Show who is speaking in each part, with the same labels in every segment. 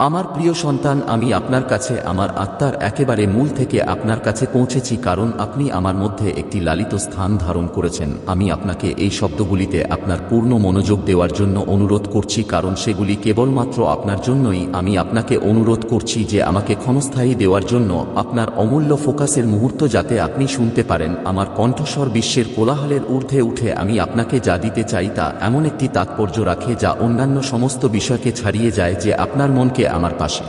Speaker 1: আমার প্রিয় সন্তান, আমি আপনার কাছে, আমার আত্মার একেবারে মূল থেকে আপনার কাছে পৌঁছেছি, কারণ আপনি আমার মধ্যে একটি লালিত স্থান ধারণ করেছেন। আমি আপনাকে এই শব্দগুলিতে আপনার পূর্ণ মনোযোগ দেওয়ার জন্য অনুরোধ করছি, কারণ সেগুলি কেবলমাত্র আপনার জন্যই। আমি আপনাকে অনুরোধ করছি যে আমাকে ক্ষণস্থায়ী দেওয়ার জন্য আপনার অমূল্য ফোকাসের মুহূর্ত যাতে আপনি শুনতে পারেন। আমার কণ্ঠস্বর বিশ্বের কোলাহলের ঊর্ধ্বে উঠে আমি আপনাকে যা দিতে চাই তা এমন একটি তাৎপর্য রাখে, যা অন্যান্য সমস্ত বিষয়কে ছাড়িয়ে যায় যে আপনার মনকে আমার পাশে।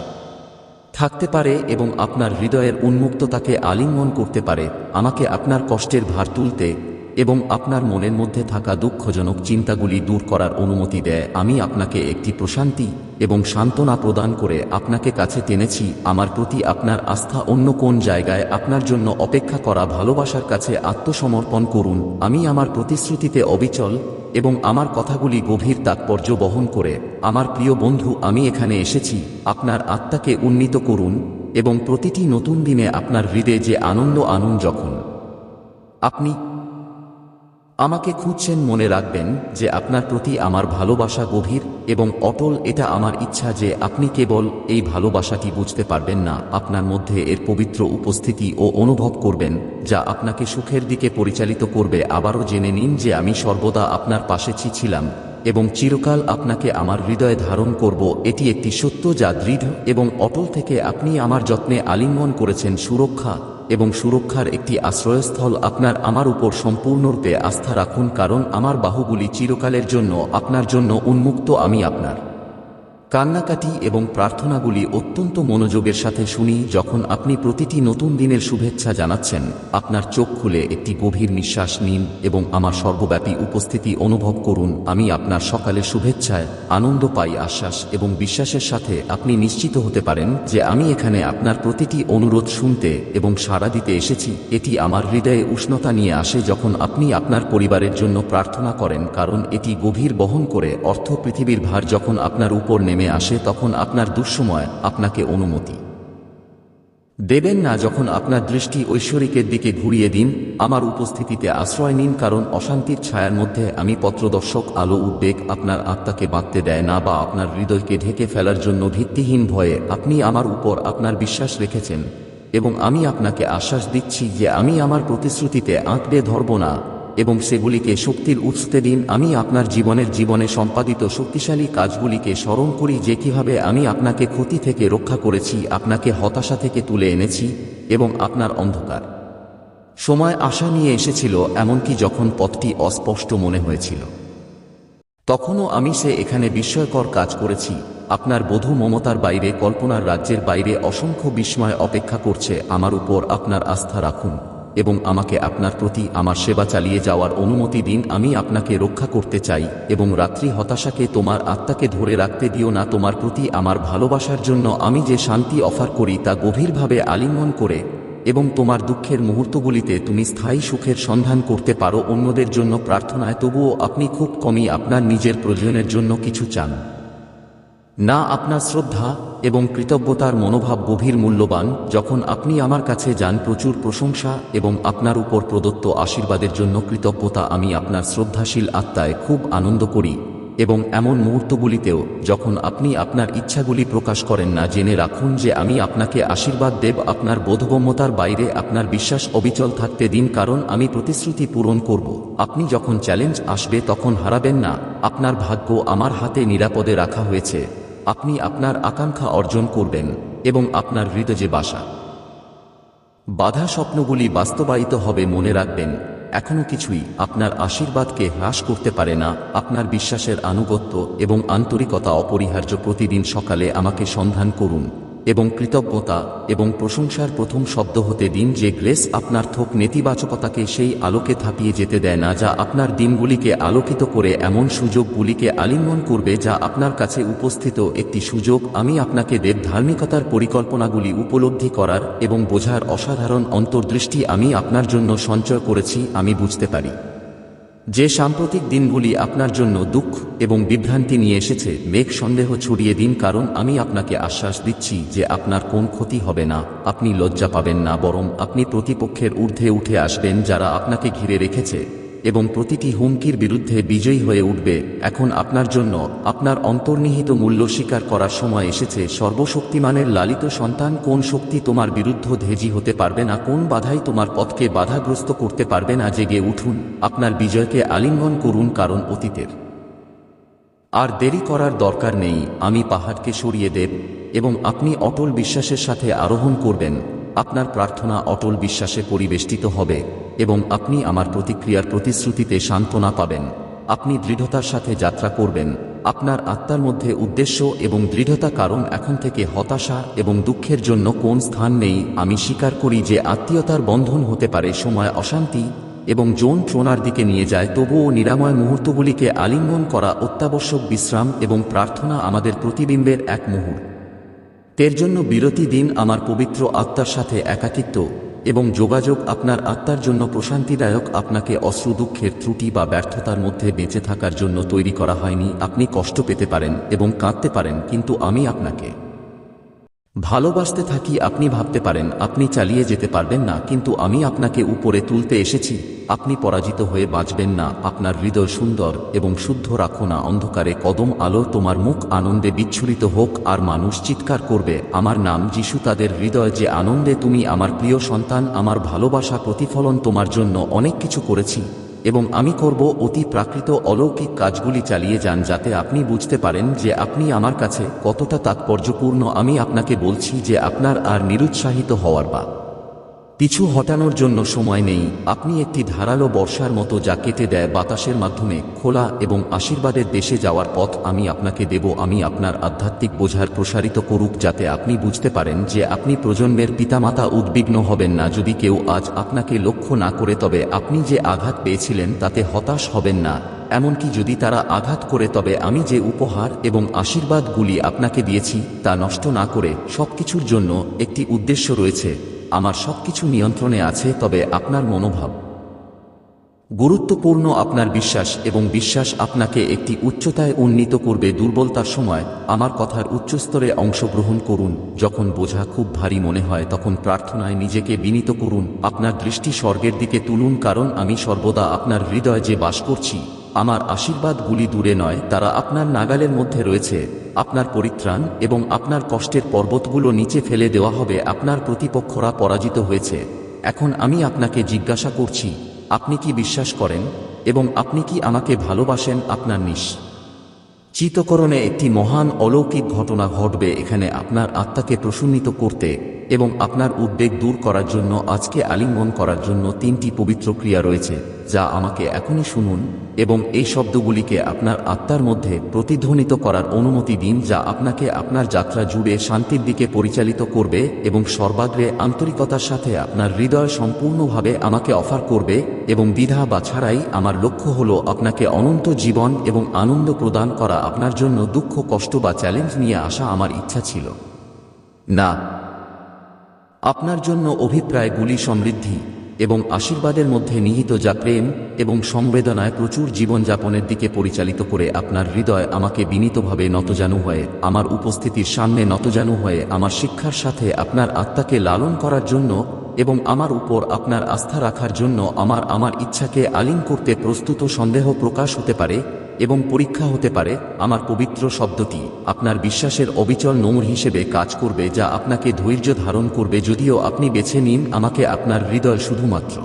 Speaker 1: থাকতে পারে এবং আপনার হৃদয়ের উন্মুক্ততাকে আলিঙ্গন করতে পারে, আমাকে আপনার কষ্টের ভার তুলতে এবং আপনার মনের মধ্যে থাকা দুঃখজনক চিন্তাগুলি দূর করার অনুমতি দেয়। আমি আপনাকে একটি প্রশান্তি এবং সান্ত্বনা প্রদান করে আপনাকে কাছে টেনেছি। আমার প্রতি আপনার আস্থা অন্য কোন জায়গায় আপনার জন্য অপেক্ষা করা ভালোবাসার কাছে আত্মসমর্পণ করুন। আমি আমার প্রতিশ্রুতিতে অবিচল এবং আমার কথাগুলি গভীর তাৎপর্য বহন করে, আমার প্রিয় বন্ধু, আমি এখানে এসেছি, আপনার আত্মাকে উন্নীত করুন এবং প্রতিটি নতুন দিনে আপনার হৃদয়ে যে আনন্দ আনুন যখন আপনি আমাকে খুঁজছেন মনে রাখবেন যে আপনার প্রতি আমার ভালোবাসা গভীর এবং অটল এটা আমার ইচ্ছা যে আপনি কেবল এই ভালোবাসাটি বুঝতে পারবেন না, আপনার মধ্যে এর পবিত্র উপস্থিতি ও অনুভব করবেন, যা আপনাকে সুখের দিকে পরিচালিত করবে। আবারও জেনে নিন যে আমি সর্বদা আপনার পাশে ছিলাম এবং চিরকাল আপনাকে আমার হৃদয়ে ধারণ করব। এটি একটি সত্য যা দৃঢ় এবং অটল থেকে আপনি আমার যত্নে আলিঙ্গন করেছেন সুরক্ষা। এবং সুরক্ষার একটি আশ্রয়স্থল আপনার আমার উপর সম্পূর্ণরূপে আস্থা রাখুন, কারণ আমার বাহুগুলি চিরকালের জন্য আপনার জন্য উন্মুক্ত আমি আপনার। কান্নাকাটি এবং প্রার্থনাগুলি অত্যন্ত মনোযোগের সাথে শুনি যখন আপনি প্রতিটি নতুন দিনের শুভেচ্ছা জানাচ্ছেন, আপনার চোখ খুলে একটি গভীর নিঃশ্বাস নিন এবং আমার সর্বব্যাপী উপস্থিতি অনুভব করুন। আমি আপনার সকালের শুভেচ্ছায় আনন্দ পাই, আশ্বাস এবং বিশ্বাসের সাথে আপনি নিশ্চিত হতে পারেন যে আমি এখানে আপনার প্রতিটি অনুরোধ শুনতে এবং সাড়া দিতে এসেছি। এটি আমার হৃদয়ে উষ্ণতা নিয়ে আসে যখন আপনি আপনার পরিবারের জন্য প্রার্থনা করেন, কারণ এটি গভীর বহন করে অর্থ পৃথিবীর ভার যখন আপনার উপর নেমে আসে তখন আপনার দুঃসময় আপনাকে অনুমতি। দেবেন না যখন আপনার দৃষ্টি ঐশ্বরিকের দিকে ঘুরিয়ে দিন, আমার উপস্থিতিতে আশ্রয় নিন কারণ অশান্তির ছায়ার মধ্যে আমি পত্রদর্শক আলো উদ্বেগ আপনার আত্মাকে বাঁধতে দেয় না বা আপনার হৃদয়কে ঢেকে ফেলার জন্য ভিত্তিহীন ভয়ে আপনি আমার উপর আপনার বিশ্বাস রেখেছেন এবং আমি আপনাকে আশ্বাস দিচ্ছি যে আমি আমার প্রতিশ্রুতিতে আঁকড়ে ধরব না। এবং সেগুলিকে শক্তির উৎসতে দিন আমি আপনার জীবনের জীবনে সম্পাদিত শক্তিশালী কাজগুলিকে স্মরণ করি যে কীভাবে আমি আপনাকে ক্ষতি থেকে রক্ষা করেছি, আপনাকে হতাশা থেকে তুলে এনেছি এবং আপনার অন্ধকার। সময় আশা নিয়ে এসেছিল, এমনকি যখন পথটি অস্পষ্ট মনে হয়েছিল। তখনও আমি সে এখানে বিস্ময়কর কাজ করেছি। আপনার বধূ মমতার বাইরে, কল্পনার রাজ্যের বাইরে অসংখ্য বিস্ময় অপেক্ষা করছে। আমার উপর আপনার আস্থা রাখুন। এবং আমাকে আপনার প্রতি আমার সেবা চালিয়ে যাওয়ার অনুমতি দিন, আমি আপনাকে রক্ষা করতে চাই, এবং রাত্রি হতাশাকে তোমার আত্মাকে ধরে রাখতে দিও না, তোমার প্রতি আমার ভালোবাসার জন্য আমি যে শান্তি অফার করি তা গভীরভাবে আলিঙ্গন করে, এবং তোমার দুঃখের মুহূর্তগুলিতে তুমি স্থায়ী সুখের সন্ধান করতে পারো, অন্যদের জন্য প্রার্থনায়, তবুও আপনি খুব কমই আপনার নিজের প্রয়োজনের জন্য কিছু চান। না আপনার শ্রদ্ধা এবং কৃতজ্ঞতার মনোভাব গভীর মূল্যবান যখন আপনি আমার কাছে যান প্রচুর প্রশংসা এবং আপনার উপর প্রদত্ত আশীর্বাদের জন্য কৃতজ্ঞতা আমি আপনার শ্রদ্ধাশীল আত্মায় খুব আনন্দ করি এবং এমন মুহূর্তগুলিতেও যখন আপনি আপনার ইচ্ছাগুলি প্রকাশ করেন না জেনে রাখুন যে আমি আপনাকে আশীর্বাদ দেব আপনার বোধগম্যতার বাইরে আপনার বিশ্বাস অবিচল থাকতে দিন কারণ আমি প্রতিশ্রুতি পূরণ করব। আপনি যখন চ্যালেঞ্জ আসবে তখন হারাবেন না। আপনার ভাগ্য আমার হাতে নিরাপদে রাখা হয়েছে। আপনি আপনার আকাঙ্ক্ষা অর্জন করবেন এবং আপনার হৃদয়ে বাসা। বাধা স্বপ্নগুলি বাস্তবায়িত হবে মনে রাখবেন এখনও কিছুই আপনার আশীর্বাদকে হ্রাস করতে পারে না, আপনার বিশ্বাসের আনুগত্য এবং আন্তরিকতা অপরিহার্য প্রতিদিন সকালে আমাকে সন্ধান করুন। এবং কৃতজ্ঞতা এবং প্রশংসার প্রথম শব্দ হতে দিন যে গ্রেস আপনার থোক নেতিবাচকতাকে সেই আলোকে থাপিয়ে যেতে দেয় না, যা আপনার দিনগুলিকে আলোকিত করে এমন সুযোগগুলিকে আলিঙ্গন করবে যা আপনার কাছে উপস্থিত একটি সুযোগ। আমি আপনাকে দেব ধার্মিকতার পরিকল্পনাগুলি উপলব্ধি করার এবং বোঝার অসাধারণ অন্তর্দৃষ্টি আমি আপনার জন্য সঞ্চয় করেছি, আমি বুঝতে পারি। যে সাম্প্রতিক দিনগুলি আপনার জন্য দুঃখ এবং বিভ্রান্তি নিয়ে এসেছে, মেঘ সন্দেহ ছড়িয়ে দিন কারণ আমি আপনাকে আশ্বাস দিচ্ছি যে আপনার কোন ক্ষতি হবে না, আপনি লজ্জা পাবেন না, বরং আপনি প্রতিপক্ষের ঊর্ধ্বে উঠে আসবেন যারা আপনাকে ঘিরে রেখেছে। এবং প্রতিটি হুমকির বিরুদ্ধে বিজয়ী হয়ে উঠবে। এখন আপনার জন্য আপনার অন্তর্নিহিত মূল্য স্বীকার করার সময় এসেছে। সর্বশক্তিমানের লালিত সন্তান কোন শক্তি তোমার বিরুদ্ধ ধেজি হতে পারবে না? কোন বাধাই তোমার পথকে বাধাগ্রস্ত করতে পারবে না? জেগে উঠুন। আপনার বিজয়কে আলিঙ্গন করুন কারণ অতীতের। আর দেরি করার দরকার নেই। আমি পাহাড়কে সরিয়ে দেব এবং আপনি অটল বিশ্বাসের সাথে আরোহণ করবেন। আপনার প্রার্থনা অটল বিশ্বাসে পরিবেষ্টিত হবে, এবং আপনি আমার প্রতিক্রিয়ার প্রতিশ্রুতিতে সান্ত্বনা পাবেন। আপনি দৃঢ়তার সাথে যাত্রা করবেন। আপনার আত্মার মধ্যে উদ্দেশ্য এবং দৃঢ়তা কারণ এখন থেকে হতাশা এবং দুঃখের জন্য কোন স্থান নেই, আমি স্বীকার করি যে আত্মীয়তার বন্ধন হতে পারে সময় অশান্তি এবং যৌন ট্রোনার দিকে নিয়ে যায়, তবুও নিরাময় মুহূর্তগুলিকে আলিঙ্গন করা অত্যাবশ্যক বিশ্রাম এবং প্রার্থনা আমাদের প্রতিবিম্বের এক মুহূর্ত। তের জন্য বিরতি দিন আমার পবিত্র আত্মার সাথে একাকিত্ব এবং যোগাযোগ আপনার আত্মার জন্য প্রশান্তিদায়ক আপনাকে অশ্রু দুঃখের ত্রুটি বা ব্যর্থতার মধ্যে বেঁচে থাকার জন্য তৈরি করা হয়নি। আপনি কষ্ট পেতে পারেন এবং কাঁদতে পারেন, কিন্তু আমি আপনাকে ভালোবাসতে থাকি আপনি ভাবতে পারেন, আপনি চালিয়ে যেতে পারবেন না, কিন্তু আমি আপনাকে উপরে তুলতে এসেছি। আপনি পরাজিত হয়ে বাঁচবেন না, আপনার হৃদয় সুন্দর এবং শুদ্ধ রাখো না, অন্ধকারে কদম আলো তোমার মুখ আনন্দে বিচ্ছুরিত হোক, আর মানুষ চিৎকার করবে, আমার নাম যিশু, তাদের হৃদয় যে আনন্দে তুমি, আমার প্রিয় সন্তান, আমার ভালোবাসা প্রতিফলন তোমার জন্য, অনেক কিছু করেছি। এবং আমি করব অতি প্রাকৃত অলৌকিক কাজগুলি চালিয়ে যান যাতে আপনি বুঝতে পারেন যে আপনি আমার কাছে কতটা তাৎপর্যপূর্ণ। আমি আপনাকে বলছি যে আপনার আর নিরুৎসাহিত হওয়ার বা পিছু হটানোর জন্য সময় নেই। আপনি একটি ধারালো বর্ষার মতো যা কেটে দেয় বাতাসের মাধ্যমে খোলা এবং আশীর্বাদের দেশে যাওয়ার পথ আমি আপনাকে দেব, আমি আপনার আধ্যাত্মিক বোঝার প্রসারিত করুক যাতে আপনি বুঝতে পারেন যে আপনি প্রজন্মের পিতামাতা উদ্বিগ্ন হবেন না। যদি কেউ আজ আপনাকে লক্ষ্য না করে, তবে আপনি যে আঘাত পেয়েছিলেন তাতে হতাশ হবেন না। এমনকি যদি তারা আঘাত করে, তবে আমি যে উপহার এবং আশীর্বাদগুলি আপনাকে দিয়েছি তা নষ্ট না করে, সবকিছুর জন্য একটি উদ্দেশ্য রয়েছে। আমার সবকিছু নিয়ন্ত্রণে আছে, তবে আপনার মনোভাব। গুরুত্বপূর্ণ আপনার বিশ্বাস এবং বিশ্বাস আপনাকে একটি উচ্চতায় উন্নীত করবে দুর্বলতার সময়। আমার কথার উচ্চস্তরে অংশগ্রহণ করুন। যখন বোঝা খুব ভারী মনে হয়, তখন প্রার্থনায় নিজেকে বিনীত করুন। আপনার দৃষ্টি স্বর্গের দিকে তুলুন, কারণ আমি সর্বদা আপনার হৃদয় যে বাস করছি। আমার আশীর্বাদগুলি দূরে নয়, তারা আপনার নাগালের মধ্যে রয়েছে। আপনার পরিত্রাণ এবং আপনার কষ্টের পর্বতগুলো নিচে ফেলে দেওয়া হবে, আপনার প্রতিপক্ষরা পরাজিত হয়েছে। এখন আমি আপনাকে জিজ্ঞাসা করছি, আপনি কি বিশ্বাস করেন এবং আপনি কি আমাকে ভালোবাসেন? আপনার নিশ চিতকরণে একটি মহান অলৌকিক ঘটনা ঘটবে, এখানে আপনার আত্মাকে প্রসন্নিত করতে এবং আপনার উদ্বেগ দূর করার জন্য আজকে আলিঙ্গন করার জন্য তিনটি পবিত্র ক্রিয়া রয়েছে, যা আমাকে এখনই শুনুন এবং এই শব্দগুলিকে আপনার আত্মার মধ্যে প্রতিধ্বনিত করার অনুমতি দিন যা আপনাকে আপনার যাত্রা জুড়ে শান্তির দিকে পরিচালিত করবে এবং সর্বাগ্রে আন্তরিকতার সাথে আপনার হৃদয় সম্পূর্ণভাবে আমাকে অফার করবে এবং দ্বিধা বা ছাড়াই আমার লক্ষ্য হল আপনাকে অনন্ত জীবন এবং আনন্দ প্রদান করা আপনার জন্য দুঃখ, কষ্ট বা চ্যালেঞ্জ নিয়ে আসা আমার ইচ্ছা ছিল। না আপনার জন্য অভিপ্রায়গুলি সমৃদ্ধি এবং আশীর্বাদের মধ্যে নিহিত যা প্রেম এবং সংবেদনায় প্রচুর জীবনযাপনের দিকে পরিচালিত করে আপনার হৃদয় আমাকে বিনীতভাবে নতজানু হয়ে, আমার উপস্থিতির সামনে নতজানু হয়ে, আমার শিক্ষার সাথে আপনার আত্মাকে লালন করার জন্য এবং আমার উপর আপনার আস্থা রাখার জন্য আমার আমার ইচ্ছাকে আলিং করতে প্রস্তুত সন্দেহ প্রকাশ হতে পারে এবং পরীক্ষা হতে পারে আমার পবিত্র শব্দটি। আপনার বিশ্বাসের অবিচল নোংর হিসেবে কাজ করবে যা আপনাকে ধৈর্য ধারণ করবে যদিও আপনি বেছে নিন আমাকে আপনার হৃদয় শুধুমাত্র।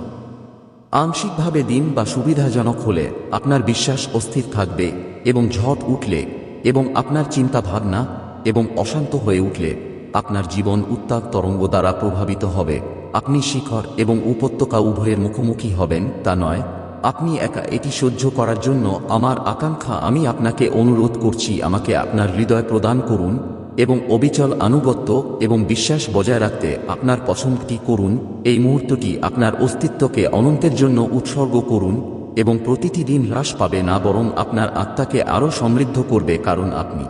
Speaker 1: আংশিকভাবে দিন বা সুবিধাজনক হলে আপনার বিশ্বাস অস্থির থাকবে এবং ঝট উঠলে এবং আপনার চিন্তা ভাবনা এবং অশান্ত হয়ে উঠলে আপনার জীবন উত্তাপ তরঙ্গ দ্বারা প্রভাবিত হবে। আপনি শিখর এবং উপত্যকা উভয়ের মুখোমুখি হবেন, তা নয়। আপনি একা এটি সহ্য করার জন্য আমার আকাঙ্ক্ষা, আমি আপনাকে অনুরোধ করছি, আমাকে আপনার হৃদয় প্রদান করুন এবং অবিচল আনুগত্য এবং বিশ্বাস বজায় রাখতে আপনার পছন্দটি করুন। এই মুহূর্তটি আপনার অস্তিত্বকে অনন্তের জন্য উৎসর্গ করুন এবং প্রতিটি দিন হ্রাস পাবে না, বরং আপনার আত্মাকে আরও সমৃদ্ধ করবে, কারণ আপনি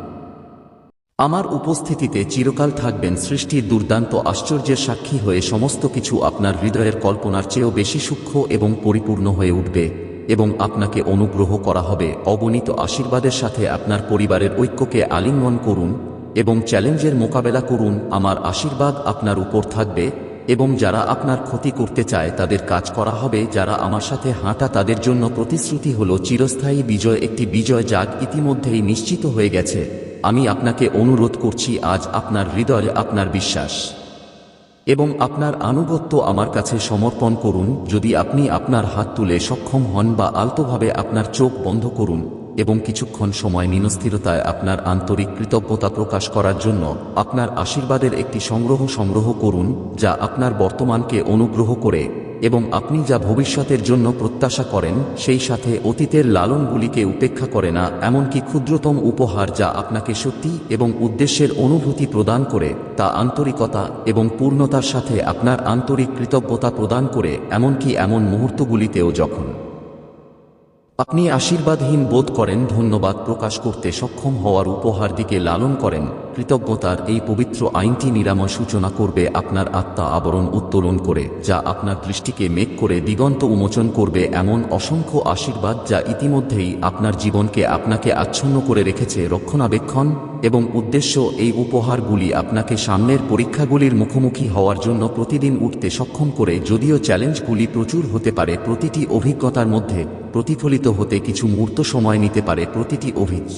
Speaker 1: আমার উপস্থিতিতে চিরকাল থাকবেন সৃষ্টির দুর্দান্ত আশ্চর্যের সাক্ষী হয়ে সমস্ত কিছু আপনার হৃদয়ের কল্পনার চেয়েও বেশি সূক্ষ্ম এবং পরিপূর্ণ হয়ে উঠবে এবং আপনাকে অনুগ্রহ করা হবে। অগণিত আশীর্বাদের সাথে আপনার পরিবারের ঐক্যকে আলিঙ্গন করুন এবং চ্যালেঞ্জের মোকাবেলা করুন। আমার আশীর্বাদ আপনার উপর থাকবে এবং যারা আপনার ক্ষতি করতে চায় তাদের কাজ করা হবে। যারা আমার সাথে হাঁটা তাদের জন্য প্রতিশ্রুতি হল চিরস্থায়ী বিজয়। একটি বিজয় যাক ইতিমধ্যেই নিশ্চিত হয়ে গেছে। আমি আপনাকে অনুরোধ করছি, আজ আপনার হৃদয়ে, আপনার বিশ্বাস এবং আপনার আনুগত্য আমার কাছে সমর্পণ করুন। যদি আপনি আপনার হাত তুলে সক্ষম হন বা আলতোভাবে আপনার চোখ বন্ধ করুন এবং কিছুক্ষণ সময় নিনস্থিরতায় আপনার আন্তরিক কৃতজ্ঞতা প্রকাশ করার জন্য আপনার আশীর্বাদের একটি সংগ্রহ সংগ্রহ করুন, যা আপনার বর্তমানকে অনুগ্রহ করে এবং আপনি যা ভবিষ্যতের জন্য প্রত্যাশা করেন, সেই সাথে অতীতের লালনগুলিকে উপেক্ষা করে না, এমনকি ক্ষুদ্রতম উপহার যা আপনাকে সত্যি এবং উদ্দেশ্যের অনুভূতি প্রদান করে, তা আন্তরিকতা এবং পূর্ণতার সাথে আপনার আন্তরিক কৃতজ্ঞতা প্রদান করে, এমনকি এমন মুহূর্তগুলিতেও যখন আপনি আশীর্বাদহীন বোধ করেন, ধন্যবাদ প্রকাশ করতে সক্ষম হওয়ার উপহার দিকে লালন করেন কৃতজ্ঞতার এই পবিত্র আইনটি নিরাময় সূচনা করবে আপনার আত্মা আবরণ উত্তোলন করে, যা আপনার দৃষ্টিকে মেঘ করে দিগন্ত উন্মোচন করবে এমন অসংখ্য আশীর্বাদ যা ইতিমধ্যেই আপনার জীবনকে আপনাকে আচ্ছন্ন করে রেখেছে রক্ষণাবেক্ষণ এবং উদ্দেশ্য এই উপহারগুলি আপনাকে সামনের পরীক্ষাগুলির মুখোমুখি হওয়ার জন্য প্রতিদিন উঠতে সক্ষম করে, যদিও চ্যালেঞ্জগুলি প্রচুর হতে পারে, প্রতিটি অভিজ্ঞতার মধ্যে প্রতিফলিত হতে কিছু মুহূর্ত সময় নিতে পারে প্রতিটি অভিজ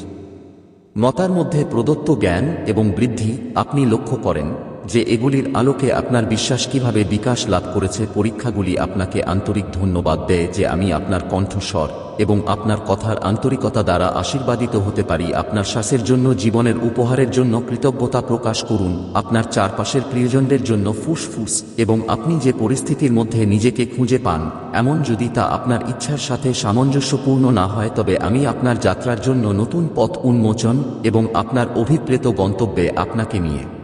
Speaker 1: মতার মধ্যে প্রদত্ত জ্ঞান এবং বৃদ্ধি আপনি লক্ষ্য করেন। যে এগুলির আলোকে আপনার বিশ্বাস কীভাবে বিকাশ লাভ করেছে, পরীক্ষাগুলি আপনাকে আন্তরিক ধন্যবাদ দেয় যে আমি আপনার কণ্ঠস্বর এবং আপনার কথার আন্তরিকতা দ্বারা আশীর্বাদিত হতে পারি। আপনার শ্বাসের জন্য, জীবনের উপহারের জন্য কৃতজ্ঞতা প্রকাশ করুন। আপনার চারপাশের প্রিয়জনদের জন্য ফুসফুস এবং আপনি যে পরিস্থিতির মধ্যে নিজেকে খুঁজে পান, এমন যদি তা আপনার ইচ্ছার সাথে সামঞ্জস্যপূর্ণ না হয়, তবে আমি আপনার যাত্রার জন্য নতুন পথ উন্মোচন এবং আপনার অভিপ্রেত গন্তব্যে আপনাকে নিয়ে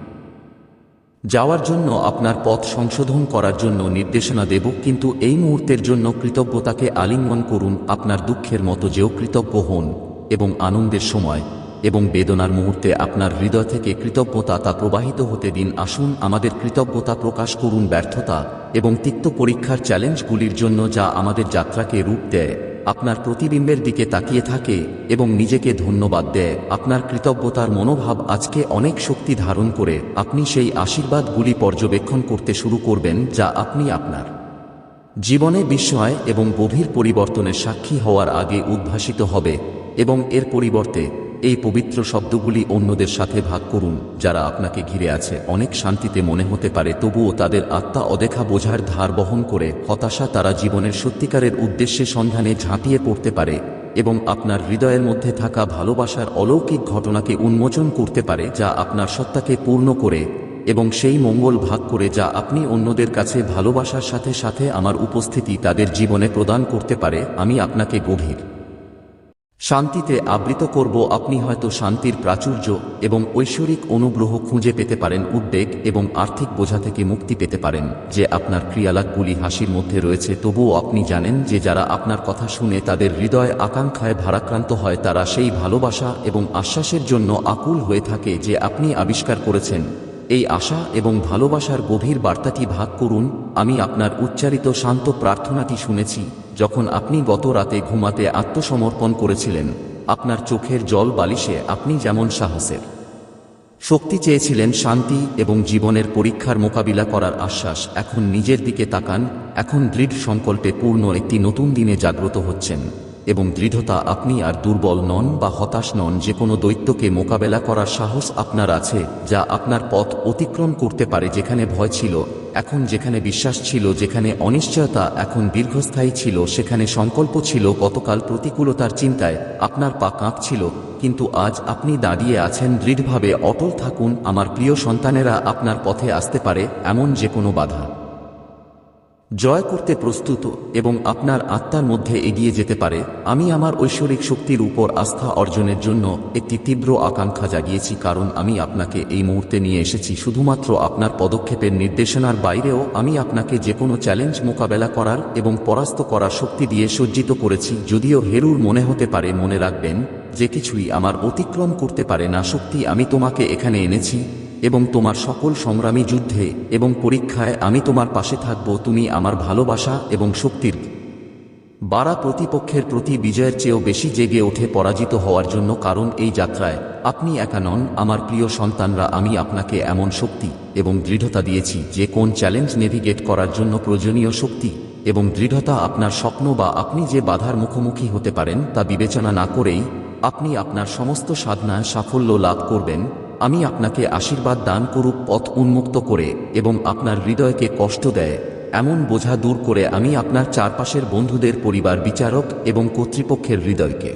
Speaker 1: যাওয়ার জন্য আপনার পথ সংশোধন করার জন্য নির্দেশনা দেব, কিন্তু এই মুহূর্তের জন্য কৃতজ্ঞতাকে আলিঙ্গন করুন আপনার দুঃখের মতো যেও কৃতজ্ঞ হন এবং আনন্দের সময় এবং বেদনার মুহূর্তে আপনার হৃদয় থেকে কৃতজ্ঞতা তা প্রবাহিত হতে দিন। আসুন আমাদের কৃতজ্ঞতা প্রকাশ করুন ব্যর্থতা এবং তিক্ত পরীক্ষার চ্যালেঞ্জগুলির জন্য যা আমাদের যাত্রাকে রূপ দেয়। আপনার প্রতিবিম্বের দিকে তাকিয়ে থাকে এবং নিজেকে ধন্যবাদ দেয়। আপনার কৃতজ্ঞতার মনোভাব আজকে অনেক শক্তি ধারণ করে। আপনি সেই আশীর্বাদগুলি পর্যবেক্ষণ করতে শুরু করবেন, যা আপনি আপনার জীবনে বিস্ময় এবং গভীর পরিবর্তনের সাক্ষী হওয়ার আগে উদ্ভাসিত হবে এবং এর পরিবর্তে এই পবিত্র শব্দগুলি অন্যদের সাথে ভাগ করুন, যারা আপনাকে ঘিরে আছে। অনেক শান্তিতে মনে হতে পারে, তবুও তাদের আত্মা অদেখা বোঝার ধার বহন করে, হতাশা তারা জীবনের সত্যিকারের উদ্দেশ্যে সন্ধানে ঝাঁপিয়ে পড়তে পারে এবং আপনার হৃদয়ের মধ্যে থাকা ভালোবাসার অলৌকিক ঘটনাকে উন্মোচন করতে পারে, যা আপনার সত্তাকে পূর্ণ করে এবং সেই মঙ্গল ভাগ করে যা আপনি অন্যদের কাছে ভালোবাসার সাথে সাথে আমার উপস্থিতি তাদের জীবনে প্রদান করতে পারে, আমি আপনাকে গভীর শান্তিতে আবৃত করব, আপনি হয়তো শান্তির প্রাচুর্য এবং ঐশ্বরিক অনুগ্রহ খুঁজে পেতে পারেন উদ্বেগ এবং আর্থিক বোঝা থেকে মুক্তি পেতে পারেন যে আপনার ক্রিয়ালাপগুলি হাসির মধ্যে রয়েছে। তবুও আপনি জানেন যে যারা আপনার কথা শুনে তাদের হৃদয় আকাঙ্ক্ষায় ভারাক্রান্ত হয়, তারা সেই ভালোবাসা এবং আশ্বাসের জন্য আকুল হয়ে থাকে যে আপনি আবিষ্কার করেছেন। এই আশা এবং ভালোবাসার গভীর বার্তাটি ভাগ করুন, আমি আপনার উচ্চারিত শান্ত প্রার্থনাটি শুনেছি। যখন আপনি গত রাতে ঘুমাতে আত্মসমর্পণ করেছিলেন, আপনার চোখের জল বালিশে আপনি যেমন সাহসের। শক্তি চেয়েছিলেন শান্তি এবং জীবনের পরীক্ষার মোকাবিলা করার আশ্বাস এখন নিজের দিকে তাকান, এখন দৃঢ় সংকল্পে পূর্ণ একটি নতুন দিনে জাগ্রত হচ্ছেন। এবং দৃঢ়তা আপনি আর দুর্বল নন বা হতাশ নন, যে কোনো দৈত্যকে মোকাবেলা করার সাহস আপনার আছে, যা আপনার পথ অতিক্রম করতে পারে যেখানে ভয় ছিল, এখন যেখানে বিশ্বাস ছিল, যেখানে অনিশ্চয়তা এখন দীর্ঘস্থায়ী ছিল, সেখানে সংকল্প ছিল, গতকাল প্রতিকূলতার চিন্তায় আপনার পা কাঁপছিল, কিন্তু আজ আপনি দাঁড়িয়ে আছেন, দৃঢ়ভাবে অটল থাকুন, আমার প্রিয় সন্তানেরা আপনার পথে আসতে পারে, এমন যে কোনো বাধা। জয় করতে প্রস্তুত এবং আপনার আত্মার মধ্যে এগিয়ে যেতে পারে, আমি আমার ঐশ্বরিক শক্তির উপর আস্থা অর্জনের জন্য একটি তীব্র আকাঙ্ক্ষা জাগিয়েছি, কারণ আমি আপনাকে এই মুহূর্তে নিয়ে এসেছি। শুধুমাত্র আপনার পদক্ষেপের নির্দেশনার বাইরেও আমি আপনাকে যে কোনো চ্যালেঞ্জ মোকাবেলা করার এবং পরাস্ত করার শক্তি দিয়ে সজ্জিত করেছি। যদিও হেরুর মনে হতে পারে, মনে রাখবেন যে কিছুই আমার অতিক্রম করতে পারে না, শক্তি আমি তোমাকে এখানে এনেছি। এবং তোমার সকল সংগ্রামী যুদ্ধে এবং পরীক্ষায় আমি তোমার পাশে থাকব, তুমি আমার ভালোবাসা এবং শক্তির। বারা প্রতিপক্ষের প্রতি বিজয়ের চেয়েও বেশি জেগে ওঠে পরাজিত হওয়ার জন্য কারণ এই যাত্রায়, আপনি একা নন, আমার প্রিয় সন্তানরা, আমি আপনাকে এমন শক্তি এবং দৃঢ়তা দিয়েছি যে কোন চ্যালেঞ্জ নেভিগেট করার জন্য প্রয়োজনীয় শক্তি এবং দৃঢ়তা আপনার স্বপ্ন বা আপনি যে বাধার মুখোমুখি হতে পারেন তা বিবেচনা না করেই আপনি আপনার সমস্ত সাধনায় সাফল্য লাভ করবেন। আমি আপনাকে আশীর্বাদ দান করুক, পথ উন্মুক্ত করে, এবং আপনার হৃদয়কে কষ্ট দেয়। এমন বোঝা দূর করে আমি আপনার চারপাশের বন্ধুদের পরিবার, বিচারক এবং কর্তৃপক্ষের হৃদয়কে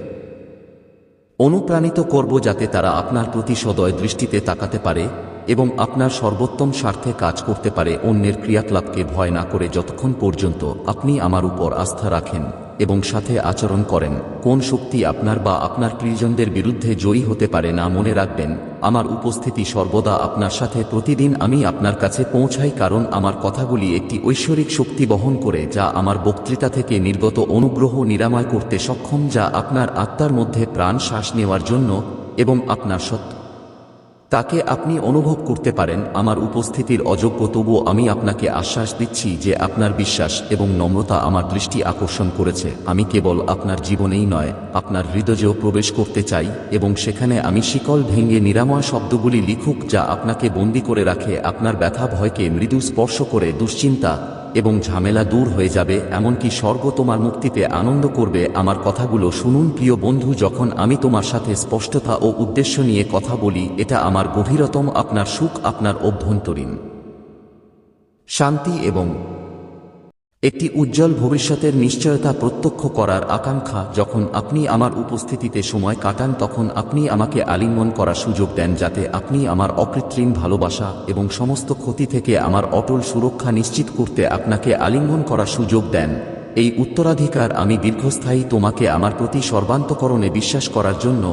Speaker 1: অনুপ্রাণিত করব যাতে তারা আপনার প্রতি সদয় দৃষ্টিতে তাকাতে পারে এবং আপনার সর্বোত্তম স্বার্থে কাজ করতে পারে। অন্যের ক্রিয়াকলাপকে ভয় না করে যতক্ষণ পর্যন্ত আপনি আমার উপর আস্থা রাখেন। এবং সাথে আচরণ করেন। কোন শক্তি আপনার বা আপনার প্রিয়জনদের বিরুদ্ধে জয়ী হতে পারে না মনে রাখবেন। আমার উপস্থিতি সর্বদা আপনার সাথে। প্রতিদিন আমি আপনার কাছে পৌঁছাই কারণ আমার কথাগুলি একটি ঐশ্বরিক শক্তি বহন করে যা আমার বক্তৃতা থেকে নির্গত অনুগ্রহ নিরাময় করতে সক্ষম, যা আপনার আত্মার মধ্যে প্রাণ শ্বাস নেওয়ার জন্য এবং আপনার সত্য তাকে আপনি অনুভব করতে পারেন আমার উপস্থিতির অযোগ্য, তবুও আমি আপনাকে আশ্বাস দিচ্ছি যে আপনার বিশ্বাস এবং নম্রতা আমার দৃষ্টি আকর্ষণ করেছে। আমি কেবল আপনার জীবনেই নয়, আপনার হৃদয়েও প্রবেশ করতে চাই এবং সেখানে আমি শিকল ভেঙে নিরাময় শব্দগুলি লিখুক যা আপনাকে বন্দি করে রাখে। আপনার ব্যথা ভয়কে মৃদু স্পর্শ করে, দুশ্চিন্তা এবং ঝামেলা দূর হয়ে যাবে, এমনকি স্বর্গ তোমার মুক্তিতে আনন্দ করবে। আমার কথাগুলো শুনুন প্রিয় বন্ধু, যখন আমি তোমার সাথে স্পষ্টতা ও উদ্দেশ্য নিয়ে কথা বলি, এটা আমার গভীরতম, আপনার সুখ, আপনার অভ্যন্তরীণ। শান্তি এবং একটি উজ্জ্বল ভবিষ্যতের নিশ্চয়তা প্রত্যক্ষ করার আকাঙ্ক্ষা যখন আপনি আমার উপস্থিতিতে সময় কাটান তখন আপনি আমাকে আলিঙ্গন করার সুযোগ দেন যাতে আপনি আমার অকৃত্রিম ভালোবাসা এবং সমস্ত ক্ষতি থেকে আমার অটল সুরক্ষা নিশ্চিত করতে আপনাকে আলিঙ্গন করার সুযোগ দেন। এই উত্তরাধিকার আমি দীর্ঘস্থায়ী তোমাকে আমার প্রতি সর্বান্তকরণে বিশ্বাস করার জন্য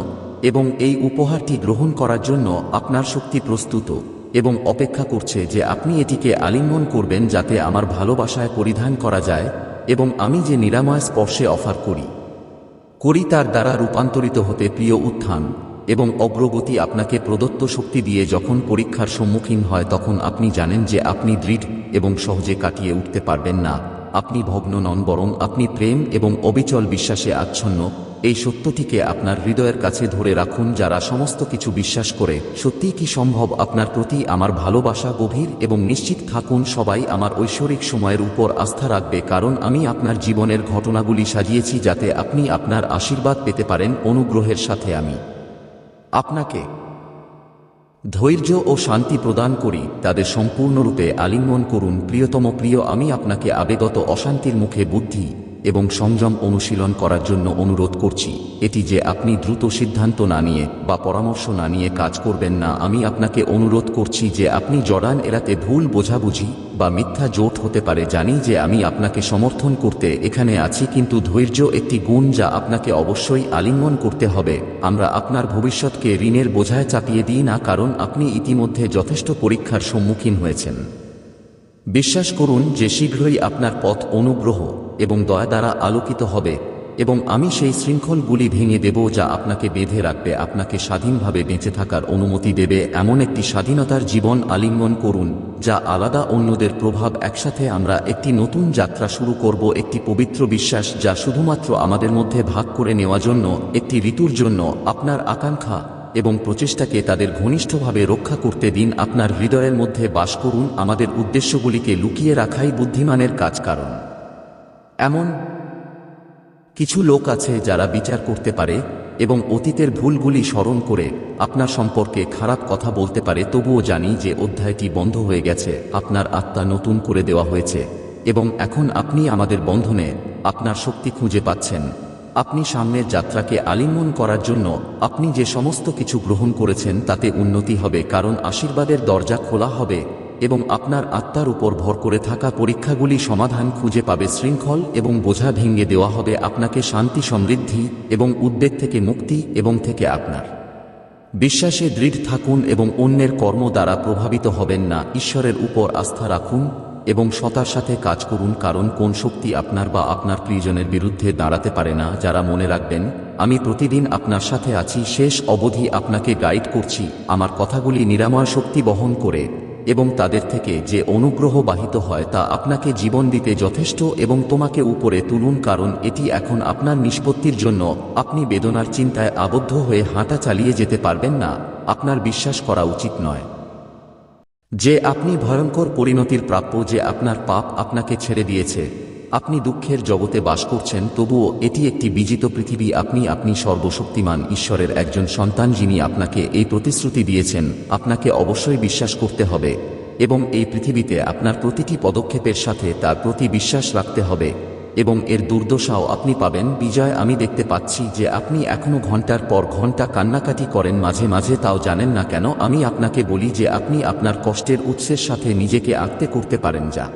Speaker 1: এবং এই উপহারটি গ্রহণ করার জন্য আপনার শক্তি প্রস্তুত। এবং অপেক্ষা করছে যে আপনি এটিকে আলিঙ্গন করবেন যাতে আমার ভালোবাসায় পরিধান করা যায় এবং আমি যে নিরাময় স্পর্শে অফার করি করি তার দ্বারা রূপান্তরিত হতে প্রিয় উত্থান এবং অগ্রগতি আপনাকে প্রদত্ত শক্তি দিয়ে যখন পরীক্ষার সম্মুখীন হয় তখন আপনি জানেন যে আপনি দৃঢ় এবং সহজে কাটিয়ে উঠতে পারবেন না। আপনি ভগ্ন নন, বরং আপনি প্রেম এবং অবিচল বিশ্বাসে আচ্ছন্ন এই সত্যটিকে আপনার হৃদয়ের কাছে ধরে রাখুন যারা সমস্ত কিছু বিশ্বাস করে। সত্যিই কি সম্ভব আপনার প্রতি আমার ভালোবাসা গভীর এবং নিশ্চিত থাকুন? সবাই আমার ঐশ্বরিক সময়ের উপর আস্থা রাখবে কারণ আমি আপনার জীবনের ঘটনাগুলি সাজিয়েছি যাতে আপনি আপনার আশীর্বাদ পেতে পারেন অনুগ্রহের সাথে আমি। আপনাকে ধৈর্য ও শান্তি প্রদান করি। তাদের সম্পূর্ণরূপে আলিঙ্গন করুন। প্রিয়তম প্রিয়, আমি আপনাকে আবেগত অশান্তির মুখে বুদ্ধি এবং সংযম অনুশীলন করার জন্য অনুরোধ করছি। এটি যে আপনি দ্রুত সিদ্ধান্ত না নিয়ে বা পরামর্শ না নিয়ে কাজ করবেন না, আমি আপনাকে অনুরোধ করছি যে আপনি জড়ান এড়াতে ভুল বোঝাবুঝি বা মিথ্যা জোট হতে পারে, জানি যে আমি আপনাকে সমর্থন করতে এখানে আছি, কিন্তু ধৈর্য একটি গুণ যা আপনাকে অবশ্যই আলিঙ্গন করতে হবে। আমরা আপনার ভবিষ্যৎকে ঋণের বোঝায় চাপিয়ে দিই না, কারণ আপনি ইতিমধ্যে যথেষ্ট পরীক্ষার সম্মুখীন হয়েছেন। বিশ্বাস করুন যে শীঘ্রই আপনার পথ অনুগ্রহ এবং দয়া দ্বারা আলোকিত হবে এবং আমি সেই শৃঙ্খলগুলি ভেঙে দেব যা আপনাকে বেঁধে রাখবে। আপনাকে স্বাধীনভাবে বেঁচে থাকার অনুমতি দেবে এমন একটি স্বাধীনতার জীবন আলিঙ্গন করুন, যা আলাদা অন্যদের প্রভাব একসাথে আমরা একটি নতুন যাত্রা শুরু করব, একটি পবিত্র বিশ্বাস যা শুধুমাত্র আমাদের মধ্যে ভাগ করে নেওয়ার জন্য, একটি ঋতুর জন্য আপনার আকাঙ্ক্ষা এবং প্রচেষ্টাকে তাদের ঘনিষ্ঠভাবে রক্ষা করতে দিন আপনার হৃদয়ের মধ্যে বাস করুন আমাদের উদ্দেশ্যগুলিকে লুকিয়ে রাখাই বুদ্ধিমানের কাজ কারণ। এমন কিছু লোক আছে যারা বিচার করতে পারে এবং অতীতের ভুলগুলি স্মরণ করে আপনার সম্পর্কে খারাপ কথা বলতে পারে, তবুও জানি যে অধ্যায়টি বন্ধ হয়ে গেছে, আপনার আত্মা নতুন করে দেওয়া হয়েছে, এবং এখন আপনি আমাদের বন্ধনে আপনার শক্তি খুঁজে পাচ্ছেন। আপনি সামনের যাত্রাকে আলিঙ্গন করার জন্য আপনি যে সমস্ত কিছু গ্রহণ করেছেন তাতে উন্নতি হবে কারণ আশীর্বাদের দরজা খোলা হবে এবং আপনার আত্মার উপর ভর করে থাকা পরীক্ষাগুলি সমাধান খুঁজে পাবে শৃঙ্খল এবং বোঝা ভেঙে দেওয়া হবে আপনাকে শান্তি, সমৃদ্ধি এবং উদ্বেগ থেকে মুক্তি এবং থেকে আপনার। বিশ্বাসে দৃঢ় থাকুন এবং অন্যের কর্ম দ্বারা প্রভাবিত হবেন না। ঈশ্বরের উপর আস্থা রাখুন। এবং সতার সাথে কাজ করুন, কারণ কোন শক্তি আপনার বা আপনার প্রিয়জনের বিরুদ্ধে দাঁড়াতে পারে না, যারা মনে রাখবেন, আমি প্রতিদিন আপনার সাথে আছি, শেষ অবধি আপনাকে গাইড করছি, আমার কথাগুলি নিরাময় শক্তি বহন করে, এবং তাদের থেকে যে অনুগ্রহ বাহিত হয় তা আপনাকে জীবন দিতে যথেষ্ট এবং তোমাকে উপরে তুলুন, কারণ এটি এখন আপনার নিষ্পত্তির জন্য, আপনি বেদনার চিন্তায় আবদ্ধ হয়ে হাঁটা চালিয়ে যেতে পারবেন না, আপনার বিশ্বাস করা উচিত নয়। যে আপনি ভয়ঙ্কর পরিণতির প্রাপ্য যে আপনার পাপ আপনাকে ছেড়ে দিয়েছে। আপনি দুঃখের জগতে বাস করছেন, তবুও এটি একটি বিজিত পৃথিবী। আপনি আপনি সর্বশক্তিমান ঈশ্বরের একজন সন্তান যিনি আপনাকে এই প্রতিশ্রুতি দিয়েছেন, আপনাকে অবশ্যই বিশ্বাস করতে হবে এবং এই পৃথিবীতে আপনার প্রতিটি পদক্ষেপের সাথে তার প্রতি বিশ্বাস রাখতে হবে। এবং এর দুর্দশাও আপনি পাবেন। বিজয়, আমি দেখতে পাচ্ছি যে আপনি এখনও ঘণ্টার পর ঘণ্টা কান্নাকাটি করেন, মাঝে মাঝে তাও জানেন না কেন, আমি আপনাকে বলি যে আপনি আপনার কষ্টের উৎসের সাথে নিজেকে আঁকতে করতে পারেন যা।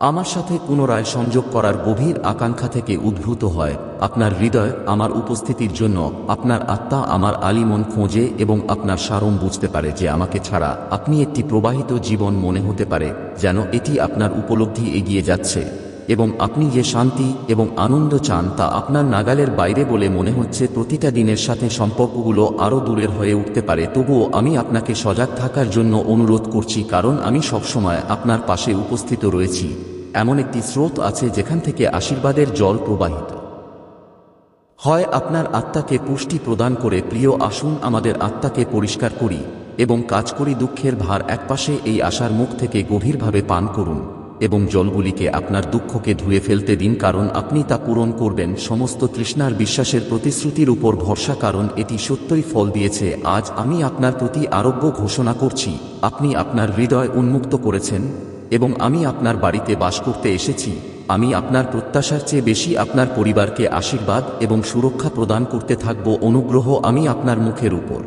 Speaker 1: আমার সাথে পুনরায় সংযোগ করার গভীর আকাঙ্ক্ষা থেকে উদ্ভূত হয়। আপনার হৃদয় আমার উপস্থিতির জন্য, আপনার আত্মা আমার আলিমন খোঁজে এবং আপনার সারম বুঝতে পারে যে আমাকে ছাড়া আপনি একটি প্রবাহিত জীবন মনে হতে পারে, যেন এটি আপনার উপলব্ধি এগিয়ে যাচ্ছে। এবং আপনি যে শান্তি এবং আনন্দ চান তা আপনার নাগালের বাইরে বলে মনে হচ্ছে, প্রতিটা দিনের সাথে সম্পর্কগুলো আরও দূরের হয়ে উঠতে পারে। তবুও আমি আপনাকে সজাগ থাকার জন্য অনুরোধ করছি, কারণ আমি সবসময় আপনার পাশে উপস্থিত রয়েছি। এমন একটি স্রোত আছে যেখান থেকে আশীর্বাদের জল প্রবাহিত। হয় আপনার আত্মাকে পুষ্টি প্রদান করে, প্রিয় আসুন আমাদের আত্মাকে পরিষ্কার করি এবং কাজ করি, দুঃখের ভার একপাশে এই আশার মুখ থেকে গভীরভাবে পান করুন। এবং জলগুলিকে আপনার দুঃখকে ধুয়ে ফেলতে দিন কারণ আপনি তা পূরণ করবেন। সমস্ত তৃষ্ণার বিশ্বাসের প্রতিশ্রুতির উপর ভরসা কারণ এটি সত্যই ফল দিয়েছে। আজ আমি আপনার প্রতি আরোগ্য ঘোষণা করছি। আপনি আপনার হৃদয় উন্মুক্ত করেছেন এবং আমি আপনার বাড়িতে বাস করতে এসেছি। আমি আপনার প্রত্যাশার চেয়ে বেশি আপনার পরিবারকে আশীর্বাদ এবং সুরক্ষা প্রদান করতে থাকব। অনুগ্রহ আমি আপনার মুখের উপর।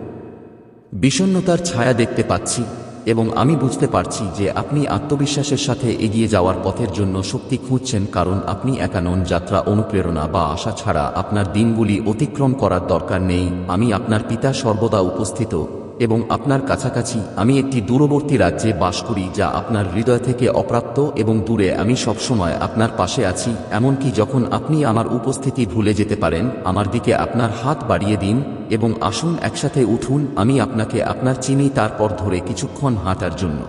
Speaker 1: বিষণ্নতার ছায়া দেখতে পাচ্ছি। এবং আমি বুঝতে পারছি যে আপনি আত্মবিশ্বাসের সাথে এগিয়ে যাওয়ার পথের জন্য শক্তি খুঁজছেন কারণ আপনি একা নন, যাত্রা, অনুপ্রেরণা বা আশা ছাড়া আপনার দিনগুলি অতিক্রম করার দরকার নেই। আমি আপনার পিতা সর্বদা উপস্থিত। এবং আপনার কাছাকাছি আমি একটি দূরবর্তী রাজ্যে বাস করি যা আপনার হৃদয় থেকে অপ্রাপ্ত এবং দূরে আমি সবসময় আপনার পাশে আছি, এমনকি যখন আপনি আমার উপস্থিতি ভুলে যেতে পারেন, আমার দিকে আপনার হাত বাড়িয়ে দিন এবং আসুন একসাথে উঠুন, আমি আপনাকে আপনার চিনি তারপর ধরে কিছুক্ষণ হাঁটার জন্য।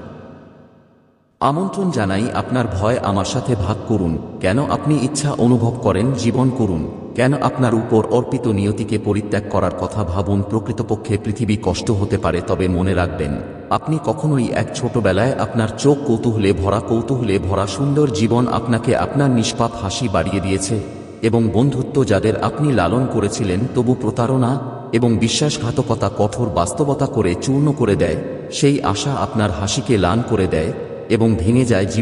Speaker 1: আমন্ত্রণ জানাই আপনার ভয় আমার সাথে ভাগ করুন, কেন আপনি ইচ্ছা অনুভব করেন, জীবন করুন। কেন আপনার উপর অর্পিত নিয়তিকে পরিত্যাগ করার কথা ভাবুন, প্রকৃতপক্ষে পৃথিবী কষ্ট হতে পারে, তবে মনে রাখবেন, আপনি কখনোই এক ছোটবেলায় আপনার চোখ কৌতূহলে ভরা কৌতূহলে ভরা সুন্দর জীবন আপনাকে আপনার নিষ্পাপ হাসি বাড়িয়ে দিয়েছে এবং বন্ধুত্ব যাদের আপনি লালন করেছিলেন তবু প্রতারণা এবং বিশ্বাসঘাতকতা কঠোর বাস্তবতা করে চূর্ণ করে দেয়, সেই আশা আপনার হাসিকে লান করে দেয় এবং ভেঙে যায় জীবন